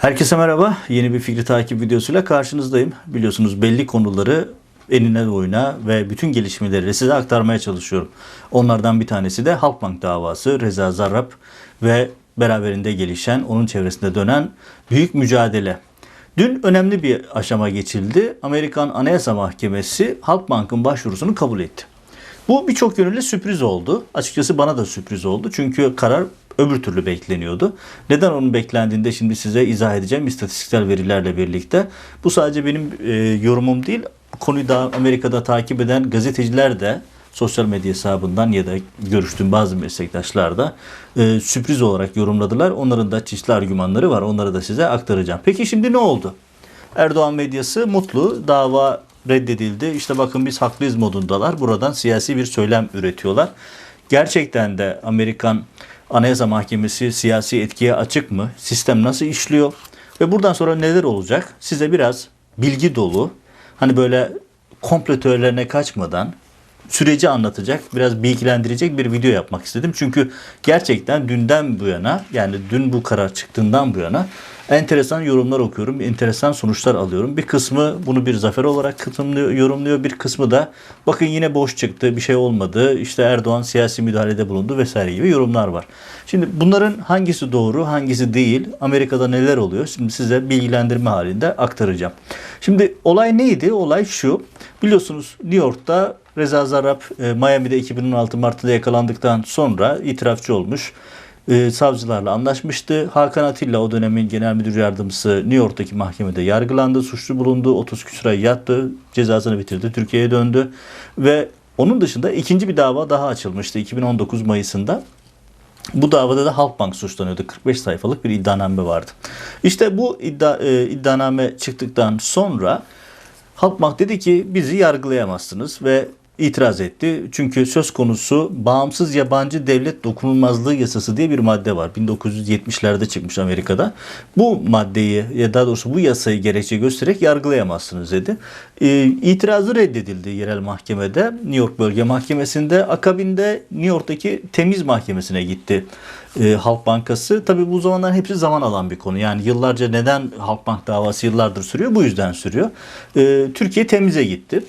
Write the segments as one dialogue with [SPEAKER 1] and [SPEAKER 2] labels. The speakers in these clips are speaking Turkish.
[SPEAKER 1] Herkese merhaba. Yeni bir fikri takip videosuyla karşınızdayım. Biliyorsunuz belli konuları enine boyuna ve bütün gelişmeleri size aktarmaya çalışıyorum. Onlardan bir tanesi de Halkbank davası, Reza Zarrab ve beraberinde gelişen, onun çevresinde dönen büyük mücadele. Dün önemli bir aşama geçildi. Amerikan Anayasa Mahkemesi Halkbank'ın başvurusunu kabul etti. Bu birçok yönüyle sürpriz oldu. Açıkçası bana da sürpriz oldu. Çünkü karar öbür türlü bekleniyordu. Neden onun beklendiğinde şimdi size izah edeceğim istatistiksel verilerle birlikte. Bu sadece benim e, yorumum değil. Konuyu da Amerika'da takip eden gazeteciler de sosyal medya hesabından ya da görüştüğüm bazı meslektaşlar da e, sürpriz olarak yorumladılar. Onların da çeşitli argümanları var. Onları da size aktaracağım. Peki şimdi ne oldu? Erdoğan medyası mutlu. Dava reddedildi. İşte bakın biz haklıyız modundalar. Buradan siyasi bir söylem üretiyorlar. Gerçekten de Amerikan Anayasa Mahkemesi siyasi etkiye açık mı? Sistem nasıl işliyor? Ve buradan sonra neler olacak? Size biraz bilgi dolu, hani böyle komplo teorilerine kaçmadan süreci anlatacak, biraz bilgilendirecek bir video yapmak istedim. Çünkü gerçekten dünden bu yana, yani dün bu karar çıktığından bu yana enteresan yorumlar okuyorum, enteresan sonuçlar alıyorum. Bir kısmı bunu bir zafer olarak yorumluyor, bir kısmı da bakın yine boş çıktı, bir şey olmadı, işte Erdoğan siyasi müdahalede bulundu vesaire gibi yorumlar var. Şimdi bunların hangisi doğru, hangisi değil, Amerika'da neler oluyor? Şimdi size bilgilendirme halinde aktaracağım. Şimdi olay neydi? Olay şu. Biliyorsunuz New York'ta Reza Zarrab e, Miami'de 2016 Mart'ta yakalandıktan sonra itirafçı olmuş. E, savcılarla anlaşmıştı. Hakan Atilla o dönemin genel müdür yardımcısı New York'taki mahkemede yargılandı, suçlu bulundu, 30 küsur ay yattı, cezasını bitirdi, Türkiye'ye döndü ve onun dışında ikinci bir dava daha açılmıştı 2019 Mayıs'ında. Bu davada da Halkbank suçlanıyordu. 45 sayfalık bir iddianame vardı. İşte bu iddia, e, iddianame çıktıktan sonra Halkbank dedi ki bizi yargılayamazsınız ve itiraz etti. Çünkü söz konusu bağımsız yabancı devlet dokunulmazlığı yasası diye bir madde var. 1970'lerde çıkmış Amerika'da. Bu maddeyi ya daha doğrusu bu yasayı gerekçe göstererek yargılayamazsınız dedi. Ee, itirazı reddedildi yerel mahkemede. New York Bölge Mahkemesi'nde akabinde New York'taki temiz mahkemesine gitti. Ee, Halk Bankası. Tabi bu zamanlar hepsi zaman alan bir konu. Yani yıllarca neden Halkbank davası yıllardır sürüyor? Bu yüzden sürüyor. Ee, Türkiye temize gitti.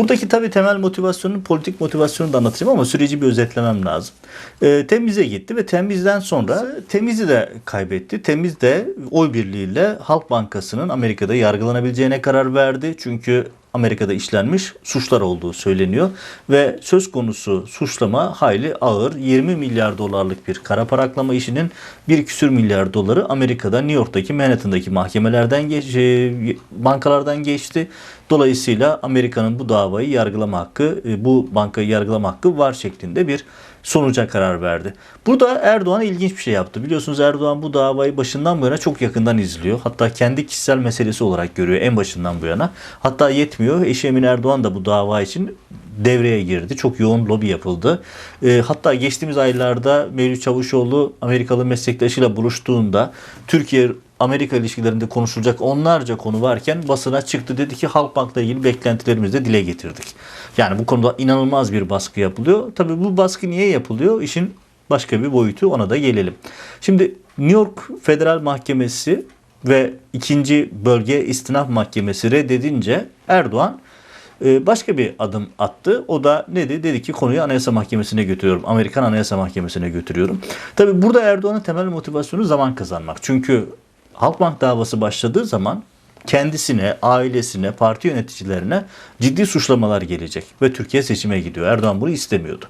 [SPEAKER 1] Buradaki tabii temel motivasyonun politik motivasyonu da anlatacağım ama süreci bir özetlemem lazım. E, temize gitti ve temizden sonra temizi de kaybetti. Temiz de oy birliğiyle Halk Bankası'nın Amerika'da yargılanabileceğine karar verdi. Çünkü Amerika'da işlenmiş suçlar olduğu söyleniyor ve söz konusu suçlama hayli ağır 20 milyar dolarlık bir kara para aklama işinin bir küsür milyar doları Amerika'da New York'taki Manhattan'daki mahkemelerden geç, e, bankalardan geçti. Dolayısıyla Amerika'nın bu davayı yargılama hakkı, e, bu bankayı yargılama hakkı var şeklinde bir sonuca karar verdi. Burada Erdoğan ilginç bir şey yaptı. Biliyorsunuz Erdoğan bu davayı başından bu yana çok yakından izliyor. Hatta kendi kişisel meselesi olarak görüyor en başından bu yana. Hatta yetmiyor. Eşi Emin Erdoğan da bu dava için devreye girdi. Çok yoğun lobi yapıldı. E, hatta geçtiğimiz aylarda Mevlüt Çavuşoğlu Amerikalı meslektaşıyla buluştuğunda Türkiye Amerika ilişkilerinde konuşulacak onlarca konu varken basına çıktı dedi ki Halkbank'la ilgili beklentilerimizi de dile getirdik. Yani bu konuda inanılmaz bir baskı yapılıyor. Tabii bu baskı niye yapılıyor? İşin başka bir boyutu ona da gelelim. Şimdi New York Federal Mahkemesi ve ikinci bölge istinaf mahkemesi reddedince Erdoğan e, başka bir adım attı. O da ne dedi? Dedi ki konuyu Anayasa Mahkemesi'ne götürüyorum. Amerikan Anayasa Mahkemesi'ne götürüyorum. Tabii burada Erdoğan'ın temel motivasyonu zaman kazanmak. Çünkü Halkbank davası başladığı zaman kendisine, ailesine, parti yöneticilerine ciddi suçlamalar gelecek ve Türkiye seçime gidiyor. Erdoğan bunu istemiyordu.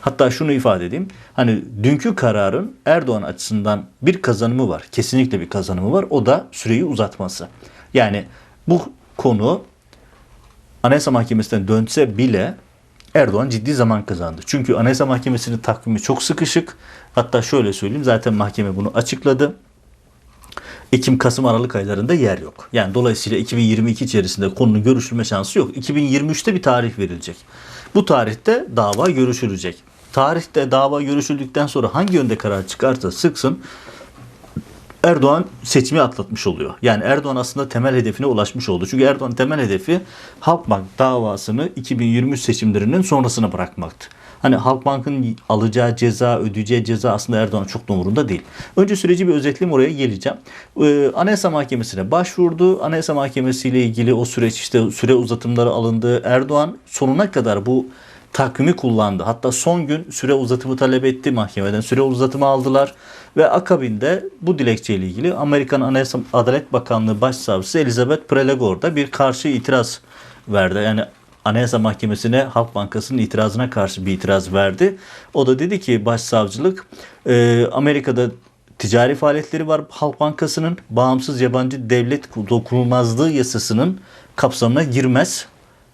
[SPEAKER 1] Hatta şunu ifade edeyim. Hani dünkü kararın Erdoğan açısından bir kazanımı var. Kesinlikle bir kazanımı var. O da süreyi uzatması. Yani bu konu Anayasa Mahkemesi'nden dönse bile Erdoğan ciddi zaman kazandı. Çünkü Anayasa Mahkemesi'nin takvimi çok sıkışık. Hatta şöyle söyleyeyim zaten mahkeme bunu açıkladı. Ekim, Kasım, Aralık aylarında yer yok. Yani dolayısıyla 2022 içerisinde konunun görüşülme şansı yok. 2023'te bir tarih verilecek. Bu tarihte dava görüşülecek. Tarihte dava görüşüldükten sonra hangi yönde karar çıkarsa sıksın Erdoğan seçimi atlatmış oluyor. Yani Erdoğan aslında temel hedefine ulaşmış oldu. Çünkü Erdoğan temel hedefi Halkbank davasını 2023 seçimlerinin sonrasına bırakmaktı. Hani Halkbank'ın alacağı ceza, ödeyeceği ceza aslında Erdoğan'ın çok da umurunda değil. Önce süreci bir özetleyeyim oraya geleceğim. Ee, Anayasa Mahkemesi'ne başvurdu. Anayasa Mahkemesi ile ilgili o süreç işte süre uzatımları alındı. Erdoğan sonuna kadar bu takvimi kullandı. Hatta son gün süre uzatımı talep etti mahkemeden. Süre uzatımı aldılar ve akabinde bu dilekçeyle ilgili Amerikan Anayasa Adalet Bakanlığı Başsavcısı Elizabeth Prelegor da bir karşı itiraz verdi. Yani Anayasa Mahkemesi'ne Halk Bankası'nın itirazına karşı bir itiraz verdi. O da dedi ki başsavcılık e, Amerika'da ticari faaliyetleri var Halk Bankası'nın bağımsız yabancı devlet dokunulmazlığı yasasının kapsamına girmez.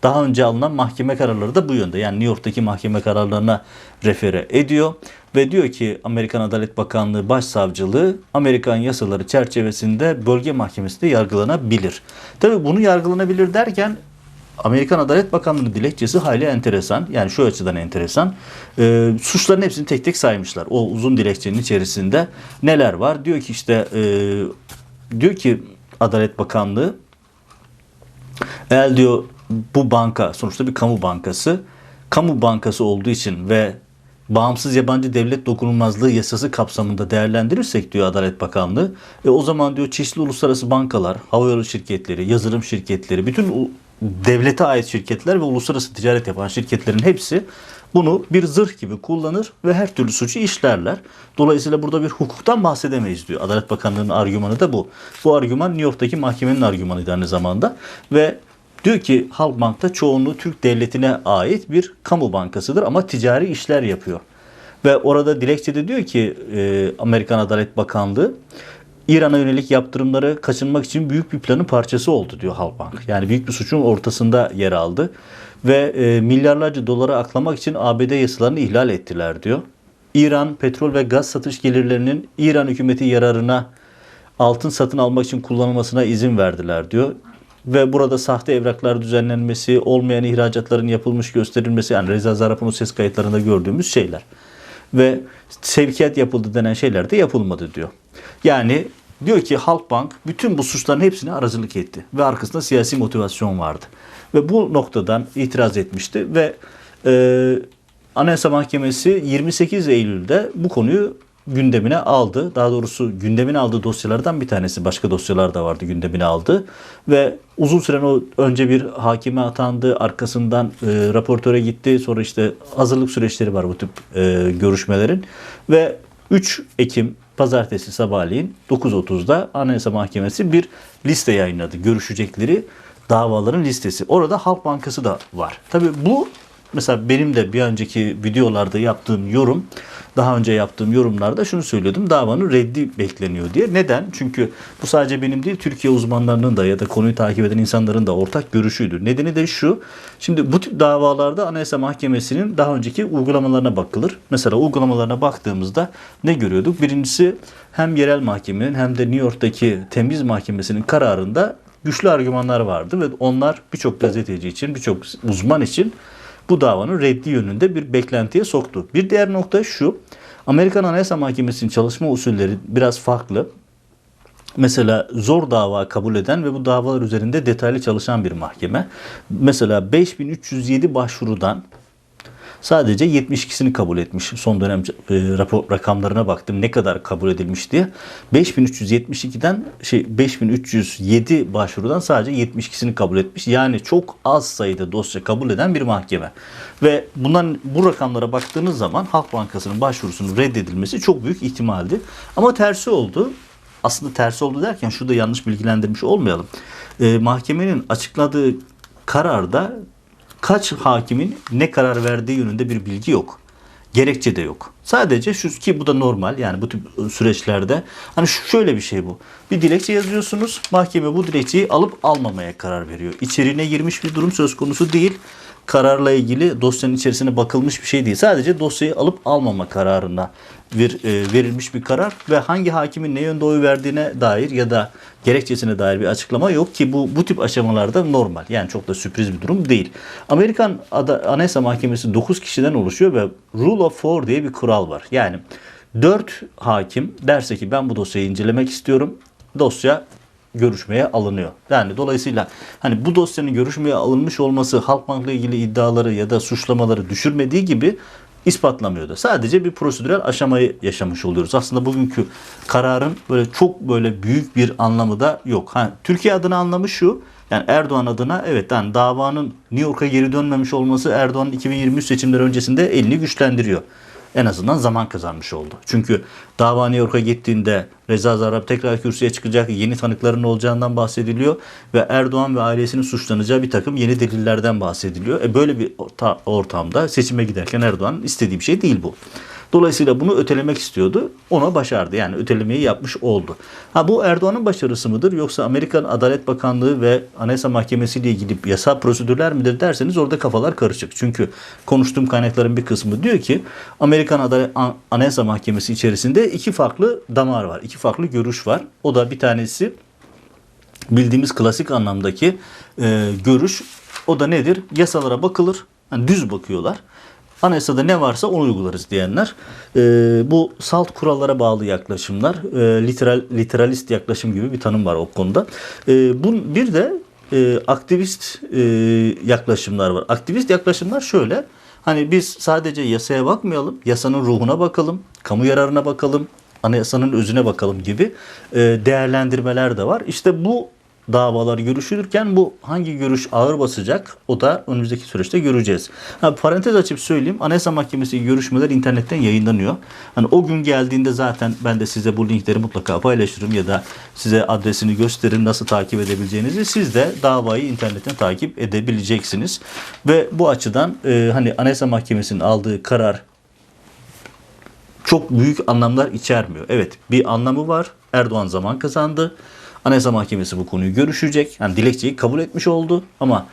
[SPEAKER 1] Daha önce alınan mahkeme kararları da bu yönde. Yani New York'taki mahkeme kararlarına refere ediyor. Ve diyor ki Amerikan Adalet Bakanlığı Başsavcılığı Amerikan yasaları çerçevesinde bölge mahkemesinde yargılanabilir. Tabi bunu yargılanabilir derken Amerikan Adalet Bakanlığı'nın dilekçesi hayli enteresan. Yani şu açıdan enteresan. Ee, suçların hepsini tek tek saymışlar. O uzun dilekçenin içerisinde neler var? Diyor ki işte e, diyor ki Adalet Bakanlığı eğer diyor bu banka sonuçta bir kamu bankası. Kamu bankası olduğu için ve bağımsız yabancı devlet dokunulmazlığı yasası kapsamında değerlendirirsek diyor Adalet Bakanlığı. E o zaman diyor çeşitli uluslararası bankalar, havayolu şirketleri, yazılım şirketleri, bütün devlete ait şirketler ve uluslararası ticaret yapan şirketlerin hepsi bunu bir zırh gibi kullanır ve her türlü suçu işlerler. Dolayısıyla burada bir hukuktan bahsedemeyiz diyor. Adalet Bakanlığı'nın argümanı da bu. Bu argüman New York'taki mahkemenin argümanıydı aynı zamanda. Ve Diyor ki Halkbank'ta çoğunluğu Türk devletine ait bir kamu bankasıdır ama ticari işler yapıyor. Ve orada dilekçede diyor ki e, Amerikan Adalet Bakanlığı İran'a yönelik yaptırımları kaçınmak için büyük bir planın parçası oldu diyor Halkbank. Yani büyük bir suçun ortasında yer aldı. Ve e, milyarlarca doları aklamak için ABD yasalarını ihlal ettiler diyor. İran petrol ve gaz satış gelirlerinin İran hükümeti yararına altın satın almak için kullanılmasına izin verdiler diyor. Ve burada sahte evraklar düzenlenmesi, olmayan ihracatların yapılmış gösterilmesi yani Reza Zarrab'ın o ses kayıtlarında gördüğümüz şeyler. Ve sevkiyat yapıldı denen şeyler de yapılmadı diyor. Yani diyor ki Halkbank bütün bu suçların hepsine aracılık etti ve arkasında siyasi motivasyon vardı. Ve bu noktadan itiraz etmişti ve e, Anayasa Mahkemesi 28 Eylül'de bu konuyu gündemine aldı. Daha doğrusu gündemine aldığı dosyalardan bir tanesi. Başka dosyalar da vardı gündemine aldı. Ve uzun süren o önce bir hakime atandı. Arkasından e, raportöre gitti. Sonra işte hazırlık süreçleri var bu tip e, görüşmelerin. Ve 3 Ekim pazartesi sabahleyin 9.30'da Anayasa Mahkemesi bir liste yayınladı. Görüşecekleri davaların listesi. Orada Halk Bankası da var. Tabii bu mesela benim de bir önceki videolarda yaptığım yorum daha önce yaptığım yorumlarda şunu söylüyordum. Davanın reddi bekleniyor diye. Neden? Çünkü bu sadece benim değil Türkiye uzmanlarının da ya da konuyu takip eden insanların da ortak görüşüydü. Nedeni de şu. Şimdi bu tip davalarda Anayasa Mahkemesi'nin daha önceki uygulamalarına bakılır. Mesela uygulamalarına baktığımızda ne görüyorduk? Birincisi hem yerel mahkemenin hem de New York'taki temiz mahkemesinin kararında güçlü argümanlar vardı ve onlar birçok gazeteci için, birçok uzman için bu davanın reddi yönünde bir beklentiye soktu. Bir diğer nokta şu. Amerikan Anayasa Mahkemesi'nin çalışma usulleri biraz farklı. Mesela zor dava kabul eden ve bu davalar üzerinde detaylı çalışan bir mahkeme. Mesela 5307 başvurudan sadece 72'sini kabul etmiş. Son dönem e, rapor rakamlarına baktım ne kadar kabul edilmiş diye. 5372'den şey 5307 başvurudan sadece 72'sini kabul etmiş. Yani çok az sayıda dosya kabul eden bir mahkeme. Ve bundan bu rakamlara baktığınız zaman Halk Bankası'nın başvurusunun reddedilmesi çok büyük ihtimaldi. Ama tersi oldu. Aslında tersi oldu derken şurada yanlış bilgilendirmiş olmayalım. E, mahkemenin açıkladığı kararda kaç hakimin ne karar verdiği yönünde bir bilgi yok. Gerekçe de yok. Sadece şu ki bu da normal yani bu tip süreçlerde hani şöyle bir şey bu. Bir dilekçe yazıyorsunuz. Mahkeme bu dilekçeyi alıp almamaya karar veriyor. İçeriğine girmiş bir durum söz konusu değil. Kararla ilgili dosyanın içerisine bakılmış bir şey değil. Sadece dosyayı alıp almama kararına bir e, verilmiş bir karar ve hangi hakimin ne yönde oy verdiğine dair ya da gerekçesine dair bir açıklama yok ki bu bu tip aşamalarda normal. Yani çok da sürpriz bir durum değil. Amerikan Ada- Anayasa Mahkemesi 9 kişiden oluşuyor ve Rule of Four diye bir kural var. Yani Dört hakim derse ki ben bu dosyayı incelemek istiyorum. Dosya görüşmeye alınıyor. Yani dolayısıyla hani bu dosyanın görüşmeye alınmış olması Halkbank'la ilgili iddiaları ya da suçlamaları düşürmediği gibi ispatlamıyordu. Sadece bir prosedürel aşamayı yaşamış oluyoruz. Aslında bugünkü kararın böyle çok böyle büyük bir anlamı da yok. Ha, Türkiye adına anlamı şu. Yani Erdoğan adına evet yani davanın New York'a geri dönmemiş olması Erdoğan'ın 2023 seçimleri öncesinde elini güçlendiriyor. En azından zaman kazanmış oldu. Çünkü dava New York'a gittiğinde Reza Zarrab tekrar kürsüye çıkacak, yeni tanıkların olacağından bahsediliyor ve Erdoğan ve ailesinin suçlanacağı bir takım yeni delillerden bahsediliyor. E böyle bir orta- ortamda seçime giderken Erdoğan istediği bir şey değil bu. Dolayısıyla bunu ötelemek istiyordu. Ona başardı. Yani ötelemeyi yapmış oldu. Ha bu Erdoğan'ın başarısı mıdır yoksa Amerikan Adalet Bakanlığı ve Anayasa Mahkemesi ile ilgili yasal prosedürler midir derseniz orada kafalar karışık. Çünkü konuştuğum kaynakların bir kısmı diyor ki Amerikan Adalet An- Anayasa Mahkemesi içerisinde iki farklı damar var. iki farklı görüş var. O da bir tanesi bildiğimiz klasik anlamdaki e, görüş o da nedir? Yasalara bakılır. Yani düz bakıyorlar. Anayasada ne varsa onu uygularız diyenler. E, bu salt kurallara bağlı yaklaşımlar, e, literal literalist yaklaşım gibi bir tanım var o konuda. E, bu bir de e, aktivist e, yaklaşımlar var. Aktivist yaklaşımlar şöyle. Hani biz sadece yasaya bakmayalım, yasanın ruhuna bakalım, kamu yararına bakalım, anayasanın özüne bakalım gibi e, değerlendirmeler de var. İşte bu davalar görüşülürken bu hangi görüş ağır basacak o da önümüzdeki süreçte göreceğiz. Ha, parantez açıp söyleyeyim Anayasa Mahkemesi görüşmeler internetten yayınlanıyor. Hani o gün geldiğinde zaten ben de size bu linkleri mutlaka paylaşırım ya da size adresini gösteririm nasıl takip edebileceğinizi. Siz de davayı internetten takip edebileceksiniz. Ve bu açıdan e, hani Anayasa Mahkemesi'nin aldığı karar çok büyük anlamlar içermiyor. Evet bir anlamı var. Erdoğan zaman kazandı. Anayasa Mahkemesi bu konuyu görüşecek. Yani dilekçeyi kabul etmiş oldu ama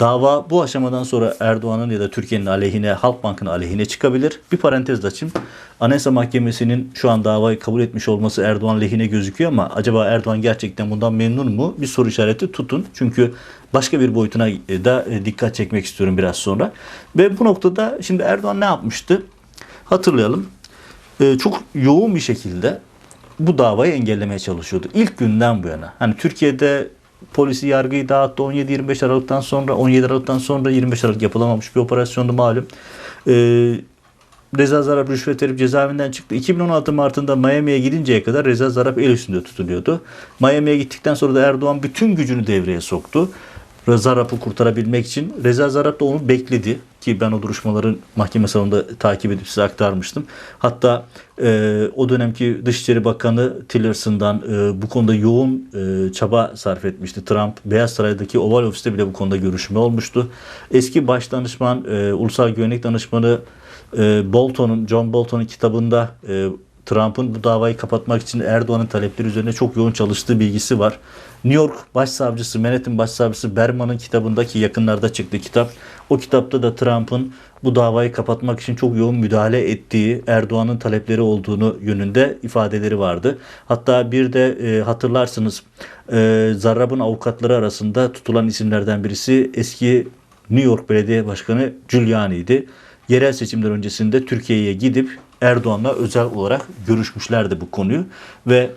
[SPEAKER 1] dava bu aşamadan sonra Erdoğan'ın ya da Türkiye'nin aleyhine, Halkbank'ın aleyhine çıkabilir. Bir parantez açayım. Anayasa Mahkemesi'nin şu an davayı kabul etmiş olması Erdoğan lehine gözüküyor ama acaba Erdoğan gerçekten bundan memnun mu? Bir soru işareti tutun. Çünkü başka bir boyutuna da dikkat çekmek istiyorum biraz sonra. Ve bu noktada şimdi Erdoğan ne yapmıştı? Hatırlayalım. Ee, çok yoğun bir şekilde bu davayı engellemeye çalışıyordu. İlk günden bu yana. Hani Türkiye'de polisi yargıyı dağıttı 17-25 Aralık'tan sonra 17 Aralık'tan sonra 25 Aralık yapılamamış bir operasyondu malum. Ee, Reza Zarrab rüşvet verip cezaevinden çıktı. 2016 Mart'ında Miami'ye gidinceye kadar Reza Zarrab el üstünde tutuluyordu. Miami'ye gittikten sonra da Erdoğan bütün gücünü devreye soktu. Zarrab'ı kurtarabilmek için. Reza Zarrab da onu bekledi ki ben o duruşmaların mahkeme salonunda takip edip size aktarmıştım. Hatta e, o dönemki Dışişleri Bakanı Tillerson'dan e, bu konuda yoğun e, çaba sarf etmişti. Trump Beyaz Saray'daki Oval Ofis'te bile bu konuda görüşme olmuştu. Eski Başdanışman, e, Ulusal Güvenlik Danışmanı e, Bolton'un, John Bolton'un kitabında e, Trump'ın bu davayı kapatmak için Erdoğan'ın talepleri üzerine çok yoğun çalıştığı bilgisi var. New York Başsavcısı, Manhattan Başsavcısı Berman'ın kitabındaki yakınlarda çıktı kitap. O kitapta da Trump'ın bu davayı kapatmak için çok yoğun müdahale ettiği Erdoğan'ın talepleri olduğunu yönünde ifadeleri vardı. Hatta bir de e, hatırlarsınız e, Zarrab'ın avukatları arasında tutulan isimlerden birisi eski New York Belediye Başkanı Giuliani'ydi. Yerel seçimler öncesinde Türkiye'ye gidip Erdoğan'la özel olarak görüşmüşlerdi bu konuyu ve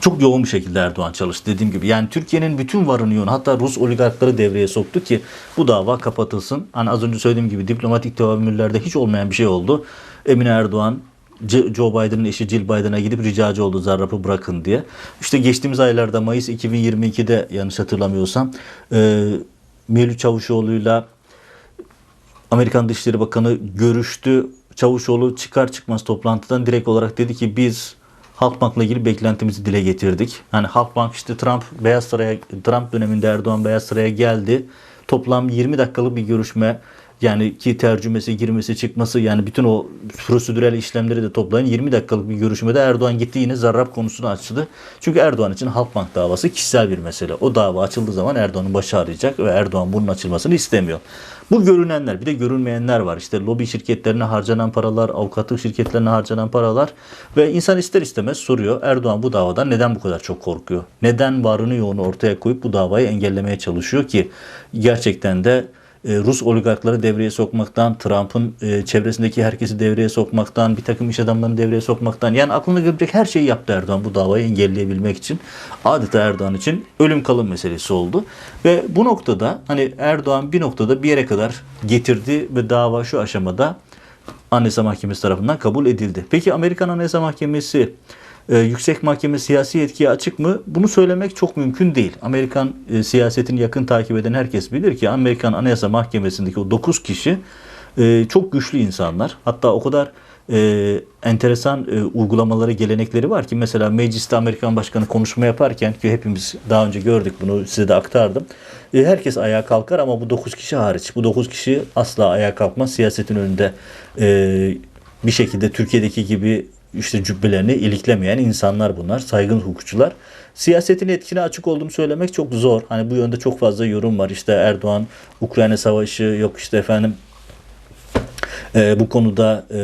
[SPEAKER 1] çok yoğun bir şekilde Erdoğan çalıştı dediğim gibi. Yani Türkiye'nin bütün varını yoğun hatta Rus oligarkları devreye soktu ki bu dava kapatılsın. Hani az önce söylediğim gibi diplomatik teamüllerde hiç olmayan bir şey oldu. Emine Erdoğan Joe Biden'ın eşi Jill Biden'a gidip ricacı oldu Zarrab'ı bırakın diye. İşte geçtiğimiz aylarda Mayıs 2022'de yanlış hatırlamıyorsam e, Mevlüt Çavuşoğlu'yla Amerikan Dışişleri Bakanı görüştü. Çavuşoğlu çıkar çıkmaz toplantıdan direkt olarak dedi ki biz Halkbank'la ilgili beklentimizi dile getirdik. Yani Halkbank işte Trump Beyaz Saray'a Trump döneminde Erdoğan Beyaz Saray'a geldi. Toplam 20 dakikalık bir görüşme yani ki tercümesi, girmesi, çıkması yani bütün o prosedürel işlemleri de toplayın 20 dakikalık bir görüşmede Erdoğan gitti yine Zarrab konusunu açtı. Çünkü Erdoğan için Halkbank davası kişisel bir mesele. O dava açıldığı zaman Erdoğan'ın başı ağrıyacak ve Erdoğan bunun açılmasını istemiyor. Bu görünenler bir de görünmeyenler var. İşte lobi şirketlerine harcanan paralar, avukatlık şirketlerine harcanan paralar ve insan ister istemez soruyor Erdoğan bu davadan neden bu kadar çok korkuyor? Neden varını yoğunu ortaya koyup bu davayı engellemeye çalışıyor ki gerçekten de Rus oligarkları devreye sokmaktan, Trump'ın e, çevresindeki herkesi devreye sokmaktan, bir takım iş adamlarını devreye sokmaktan yani aklına gelebilecek her şeyi yaptı Erdoğan bu davayı engelleyebilmek için. Adeta Erdoğan için ölüm kalım meselesi oldu. Ve bu noktada hani Erdoğan bir noktada bir yere kadar getirdi ve dava şu aşamada Anayasa Mahkemesi tarafından kabul edildi. Peki Amerikan Anayasa Mahkemesi e, yüksek mahkeme siyasi yetkiye açık mı? Bunu söylemek çok mümkün değil. Amerikan e, siyasetini yakın takip eden herkes bilir ki Amerikan Anayasa Mahkemesi'ndeki o 9 kişi e, çok güçlü insanlar. Hatta o kadar e, enteresan e, uygulamaları, gelenekleri var ki mesela mecliste Amerikan Başkanı konuşma yaparken ki hepimiz daha önce gördük bunu size de aktardım. E, herkes ayağa kalkar ama bu 9 kişi hariç. Bu 9 kişi asla ayağa kalkmaz. Siyasetin önünde e, bir şekilde Türkiye'deki gibi işte cübbelerini iliklemeyen insanlar bunlar. Saygın hukukçular. Siyasetin etkine açık olduğunu söylemek çok zor. Hani bu yönde çok fazla yorum var. İşte Erdoğan Ukrayna Savaşı yok işte efendim e, bu konuda e,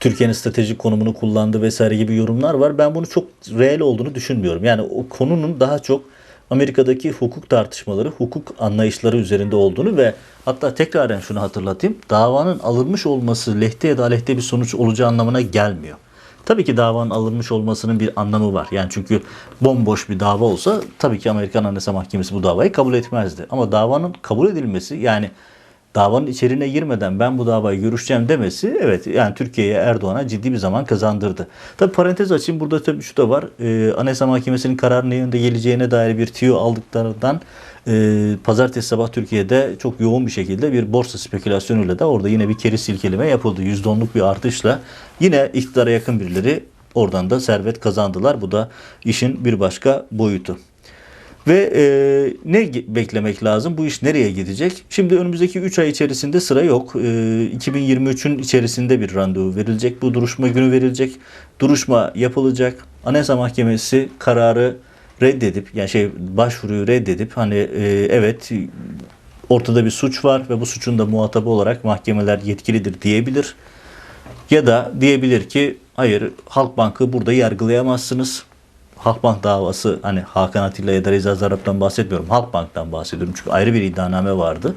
[SPEAKER 1] Türkiye'nin stratejik konumunu kullandı vesaire gibi yorumlar var. Ben bunu çok reel olduğunu düşünmüyorum. Yani o konunun daha çok Amerika'daki hukuk tartışmaları, hukuk anlayışları üzerinde olduğunu ve hatta tekraren şunu hatırlatayım. Davanın alınmış olması lehte ya da aleyhte bir sonuç olacağı anlamına gelmiyor. Tabii ki davanın alınmış olmasının bir anlamı var. Yani çünkü bomboş bir dava olsa tabii ki Amerikan Anayasa Mahkemesi bu davayı kabul etmezdi. Ama davanın kabul edilmesi yani davanın içeriğine girmeden ben bu davayı görüşeceğim demesi evet yani Türkiye'ye Erdoğan'a ciddi bir zaman kazandırdı. Tabi parantez açayım burada tabii şu da var. Ee, Anayasa Mahkemesi'nin kararı ne yönde geleceğine dair bir tüyo aldıklarından e, pazartesi sabah Türkiye'de çok yoğun bir şekilde bir borsa spekülasyonuyla da orada yine bir keri silkeleme yapıldı. %10'luk bir artışla yine iktidara yakın birileri oradan da servet kazandılar. Bu da işin bir başka boyutu. Ve e, ne beklemek lazım? Bu iş nereye gidecek? Şimdi önümüzdeki 3 ay içerisinde sıra yok. E, 2023'ün içerisinde bir randevu verilecek. Bu duruşma günü verilecek. Duruşma yapılacak. Anayasa Mahkemesi kararı reddedip yani şey başvuruyu reddedip hani e, evet ortada bir suç var ve bu suçun da muhatabı olarak mahkemeler yetkilidir diyebilir. Ya da diyebilir ki hayır Halkbank'ı burada yargılayamazsınız. Halkbank davası hani Hakan Atilla ya da Reza Zarrab'dan bahsetmiyorum. Halkbank'tan bahsediyorum. Çünkü ayrı bir iddianame vardı.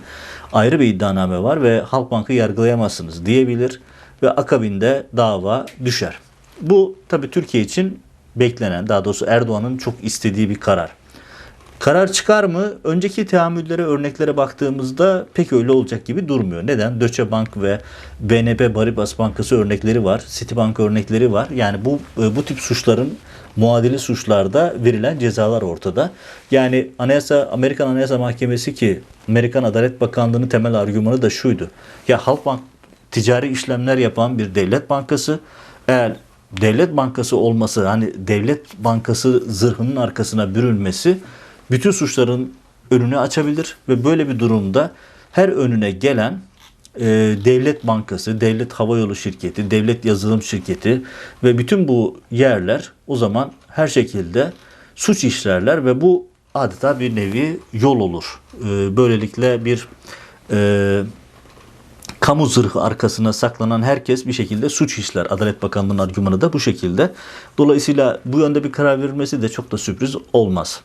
[SPEAKER 1] Ayrı bir iddianame var ve Halkbank'ı yargılayamazsınız diyebilir ve akabinde dava düşer. Bu tabii Türkiye için beklenen, daha doğrusu Erdoğan'ın çok istediği bir karar. Karar çıkar mı? Önceki teamüllere, örneklere baktığımızda pek öyle olacak gibi durmuyor. Neden? Deutsche Bank ve BNP Paribas Bankası örnekleri var. Citibank örnekleri var. Yani bu bu tip suçların muadili suçlarda verilen cezalar ortada. Yani Anayasa Amerikan Anayasa Mahkemesi ki Amerikan Adalet Bakanlığı'nın temel argümanı da şuydu. Ya Halkbank ticari işlemler yapan bir devlet bankası eğer devlet bankası olması hani devlet bankası zırhının arkasına bürünmesi bütün suçların önünü açabilir ve böyle bir durumda her önüne gelen e, devlet bankası, devlet havayolu şirketi, devlet yazılım şirketi ve bütün bu yerler o zaman her şekilde suç işlerler ve bu adeta bir nevi yol olur. E, böylelikle bir e, kamu zırhı arkasına saklanan herkes bir şekilde suç işler. Adalet Bakanlığı'nın argümanı da bu şekilde. Dolayısıyla bu yönde bir karar verilmesi de çok da sürpriz olmaz.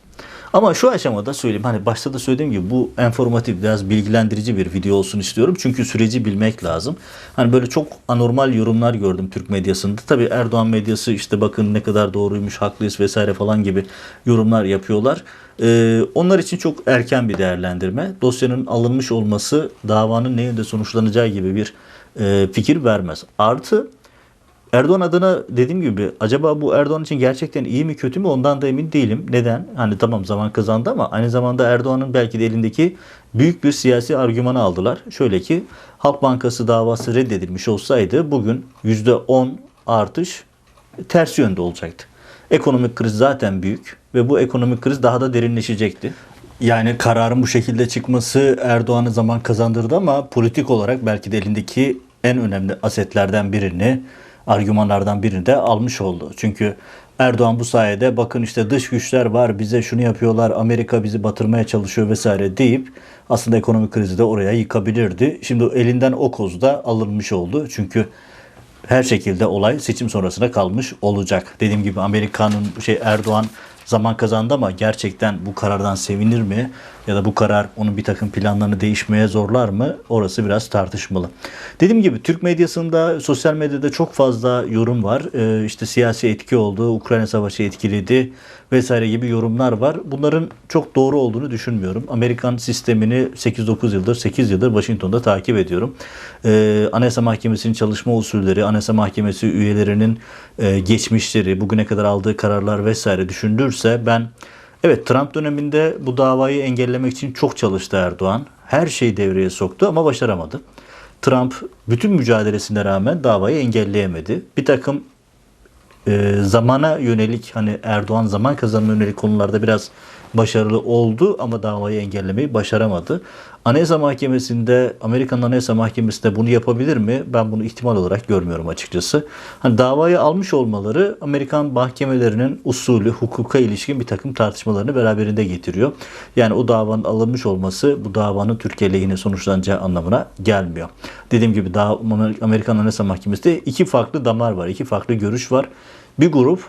[SPEAKER 1] Ama şu aşamada söyleyeyim hani başta da söylediğim gibi bu informatif biraz bilgilendirici bir video olsun istiyorum. Çünkü süreci bilmek lazım. Hani böyle çok anormal yorumlar gördüm Türk medyasında. Tabii Erdoğan medyası işte bakın ne kadar doğruymuş, haklıyız vesaire falan gibi yorumlar yapıyorlar. Ee, onlar için çok erken bir değerlendirme. Dosyanın alınmış olması davanın ne yönde sonuçlanacağı gibi bir e, fikir vermez. Artı Erdoğan adına dediğim gibi acaba bu Erdoğan için gerçekten iyi mi kötü mü ondan da emin değilim. Neden? Hani tamam zaman kazandı ama aynı zamanda Erdoğan'ın belki de elindeki büyük bir siyasi argümanı aldılar. Şöyle ki Halk Bankası davası reddedilmiş olsaydı bugün %10 artış ters yönde olacaktı. Ekonomik kriz zaten büyük ve bu ekonomik kriz daha da derinleşecekti. Yani kararın bu şekilde çıkması Erdoğan'a zaman kazandırdı ama politik olarak belki de elindeki en önemli asetlerden birini, argümanlardan birini de almış oldu. Çünkü Erdoğan bu sayede bakın işte dış güçler var bize şunu yapıyorlar Amerika bizi batırmaya çalışıyor vesaire deyip aslında ekonomik krizi de oraya yıkabilirdi. Şimdi elinden o koz da alınmış oldu. Çünkü her şekilde olay seçim sonrasına kalmış olacak. Dediğim gibi Amerika'nın şey Erdoğan zaman kazandı ama gerçekten bu karardan sevinir mi? Ya da bu karar onun bir takım planlarını değişmeye zorlar mı? Orası biraz tartışmalı. Dediğim gibi Türk medyasında, sosyal medyada çok fazla yorum var. Ee, işte siyasi etki oldu, Ukrayna Savaşı etkiledi vesaire gibi yorumlar var. Bunların çok doğru olduğunu düşünmüyorum. Amerikan sistemini 8-9 yıldır, 8 yıldır Washington'da takip ediyorum. Ee, Anayasa Mahkemesi'nin çalışma usulleri, Anayasa Mahkemesi üyelerinin e, geçmişleri, bugüne kadar aldığı kararlar vesaire düşünülürse ben evet Trump döneminde bu davayı engellemek için çok çalıştı Erdoğan. Her şeyi devreye soktu ama başaramadı. Trump bütün mücadelesine rağmen davayı engelleyemedi. Bir takım e, zamana yönelik hani Erdoğan zaman kazanma yönelik konularda biraz başarılı oldu ama davayı engellemeyi başaramadı. Anayasa Mahkemesi'nde Amerikan Anayasa Mahkemesi'nde bunu yapabilir mi? Ben bunu ihtimal olarak görmüyorum açıkçası. Hani davayı almış olmaları Amerikan mahkemelerinin usulü, hukuka ilişkin bir takım tartışmalarını beraberinde getiriyor. Yani o davanın alınmış olması bu davanın Türkiye lehine sonuçlanacağı anlamına gelmiyor. Dediğim gibi daha Amerikan Anayasa Mahkemesi'nde iki farklı damar var, iki farklı görüş var. Bir grup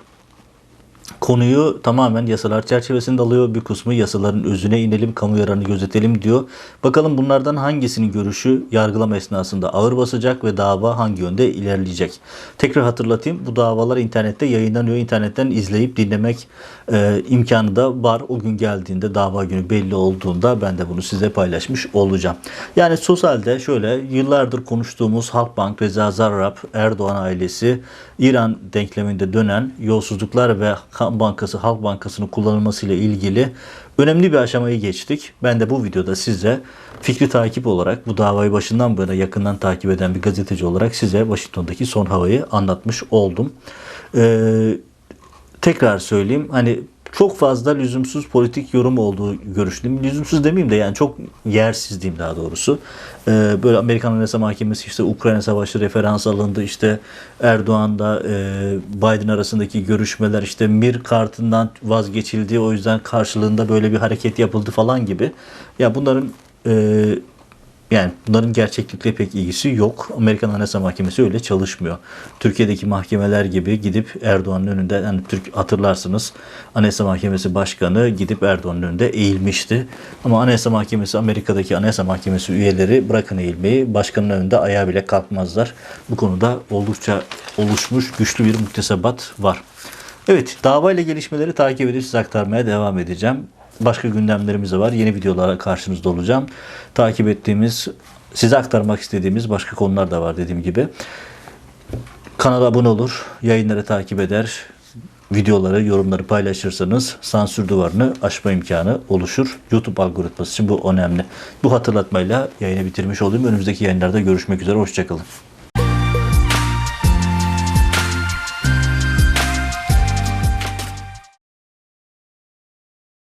[SPEAKER 1] konuyu tamamen yasalar çerçevesinde alıyor. Bir kısmı yasaların özüne inelim, kamu yararını gözetelim diyor. Bakalım bunlardan hangisinin görüşü yargılama esnasında ağır basacak ve dava hangi yönde ilerleyecek. Tekrar hatırlatayım bu davalar internette yayınlanıyor. İnternetten izleyip dinlemek e, imkanı da var. O gün geldiğinde dava günü belli olduğunda ben de bunu size paylaşmış olacağım. Yani sosyalde şöyle yıllardır konuştuğumuz Halkbank, Reza Zarrab, Erdoğan ailesi, İran denkleminde dönen yolsuzluklar ve Bankası, Halk Bankası'nın kullanılmasıyla ilgili önemli bir aşamayı geçtik. Ben de bu videoda size fikri takip olarak bu davayı başından yana yakından takip eden bir gazeteci olarak size Washington'daki son havayı anlatmış oldum. Ee, tekrar söyleyeyim hani çok fazla lüzumsuz politik yorum olduğu görüşlüyüm. Lüzumsuz demeyeyim de yani çok yersiz diyeyim daha doğrusu. Ee, böyle Amerikan Anayasa Mahkemesi işte Ukrayna Savaşı referans alındı. işte Erdoğan'da e, Biden arasındaki görüşmeler işte Mir kartından vazgeçildi. O yüzden karşılığında böyle bir hareket yapıldı falan gibi. Ya bunların e, yani bunların gerçeklikle pek ilgisi yok. Amerikan Anayasa Mahkemesi öyle çalışmıyor. Türkiye'deki mahkemeler gibi gidip Erdoğan'ın önünde yani Türk hatırlarsınız Anayasa Mahkemesi Başkanı gidip Erdoğan'ın önünde eğilmişti. Ama Anayasa Mahkemesi Amerika'daki Anayasa Mahkemesi üyeleri bırakın eğilmeyi başkanın önünde ayağa bile kalkmazlar. Bu konuda oldukça oluşmuş güçlü bir muktesebat var. Evet davayla gelişmeleri takip edip size aktarmaya devam edeceğim başka gündemlerimiz de var. Yeni videolara karşınızda olacağım. Takip ettiğimiz, size aktarmak istediğimiz başka konular da var dediğim gibi. Kanala abone olur, yayınları takip eder, videoları, yorumları paylaşırsanız sansür duvarını aşma imkanı oluşur. YouTube algoritması için bu önemli. Bu hatırlatmayla yayını bitirmiş olayım. Önümüzdeki yayınlarda görüşmek üzere. Hoşçakalın.